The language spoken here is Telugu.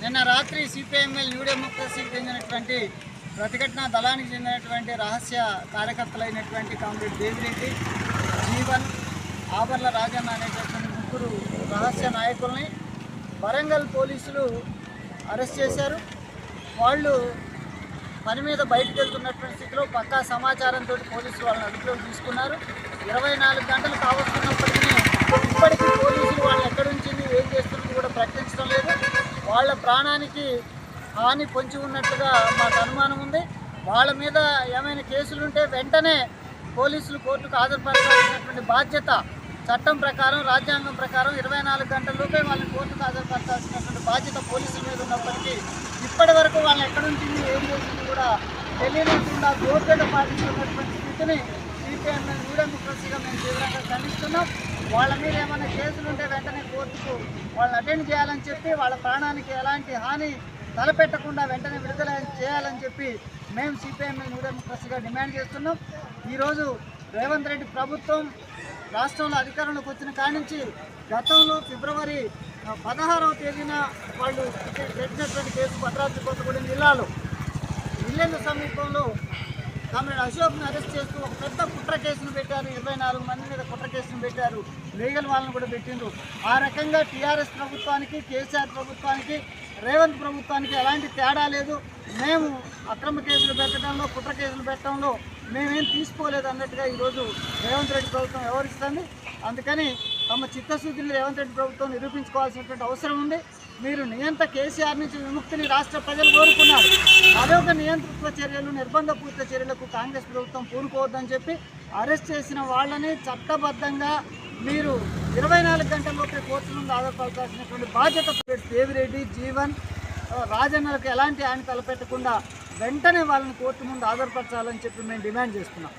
నిన్న రాత్రి సిపిఐఎంఎల్ న్యూ డెమోక్రసీకి చెందినటువంటి ప్రతిఘటన దళానికి చెందినటువంటి రహస్య కార్యకర్తలైనటువంటి కామ్రేడ్ దేవిరెడ్డి జీవన్ ఆబర్ల రాజన్న అనేటటువంటి ముగ్గురు రహస్య నాయకుల్ని వరంగల్ పోలీసులు అరెస్ట్ చేశారు. వాళ్ళు పని మీద బయటకు వెళ్తున్నటువంటి స్థితిలో పక్కా సమాచారంతో పోలీసులు వాళ్ళని అదుపులోకి తీసుకున్నారు. ఇరవై నాలుగు గంటలు కావచ్చు ఇప్పటికీ పోలీసులు వాళ్ళు ఎక్కడి ఉంచింది ఏం చేస్తున్నది కూడా ప్రకటించడం లేదు వాళ్ళ ప్రాణానికి హాని పొంచి ఉన్నట్లుగా మాకు అనుమానం ఉంది. వాళ్ళ మీద ఏమైనా కేసులు ఉంటే వెంటనే పోలీసులు కోర్టుకు హాజరుపరచాల్సినటువంటి బాధ్యత చట్టం ప్రకారం రాజ్యాంగం ప్రకారం ఇరవై నాలుగు గంటల్లోపే వాళ్ళని కోర్టుకు హాజరుపరచాల్సినటువంటి బాధ్యత పోలీసుల మీద ఉన్నప్పటికీ ఇప్పటి వరకు వాళ్ళని ఎక్కడ ఏం చేసింది కూడా తెలియకుండా గోప్యత పాటిస్తున్నటువంటి స్థితిని సిపిఎం మీడియా డెమోక్రసీగా మేము తీవ్రంగా ఖండిస్తున్నాం. వాళ్ళ మీద ఏమైనా కేసులు ఉంటే వెంటనే కోర్టుకు వాళ్ళని అటెండ్ చేయాలని చెప్పి వాళ్ళ ప్రాణానికి ఎలాంటి హాని తలపెట్టకుండా వెంటనే విడుదల చేయాలని చెప్పి మేము సిపిఎంఎల్ న్యూ డెమోక్రసీగా డిమాండ్ చేస్తున్నాం. ఈరోజు రేవంత్ రెడ్డి ప్రభుత్వం రాష్ట్రంలో అధికారంలోకి వచ్చిన కానించి గతంలో ఫిబ్రవరి పదహారవ తేదీన వాళ్ళు పెట్టినటువంటి కేసు భద్రాద్రి కొత్తగూడెం జిల్లాలో. ఇల్లెందు సమీపంలో కామ్రేడ్ అశోక్ను అరెస్ట్ చేస్తూ ఒక పెద్ద కుట్ర కేసును పెట్టారు. ఇరవై నాలుగు మంది మీద కుట్ర కేసును పెట్టారు. లీగల్ వాళ్ళని కూడా పెట్టిండ్రు. ఆ రకంగా టీఆర్ఎస్ ప్రభుత్వానికి కేసీఆర్ ప్రభుత్వానికి రేవంత్ ప్రభుత్వానికి ఎలాంటి తేడా లేదు. మేము అక్రమ కేసులు పెట్టడంలో కుట్ర కేసులు పెట్టడంలో మేమేం తీసుకోలేదు అన్నట్టుగా ఈరోజు రేవంత్ రెడ్డి ప్రభుత్వం వ్యవహరిస్తుంది. అందుకని తమ చిత్తశుద్ధిని రేవంత్ రెడ్డి ప్రభుత్వం నిరూపించుకోవాల్సినటువంటి అవసరం ఉంది. మీరు నియంత కేసీఆర్ నుంచి విముక్తిని రాష్ట్ర ప్రజలు కోరుకున్నారు. అదొక నియంతృత్వ చర్యలు నిర్బంధపూరిత చర్యలకు కాంగ్రెస్ ప్రభుత్వం పూనుకోవద్దని చెప్పి అరెస్ట్ చేసిన వాళ్ళని చట్టబద్ధంగా మీరు ఇరవై నాలుగు గంటల్లోపే కోర్టు నుండి ఆధారపడాల్సినటువంటి బాధ్యత దేవిరెడ్డి జీవన్ రాజన్నలకు ఎలాంటి ఆయన తలపెట్టకుండా వెంటనే వాళ్ళని కోర్టు ముందు ఆధారపరచాలని చెప్పి మేము డిమాండ్ చేస్తున్నాం.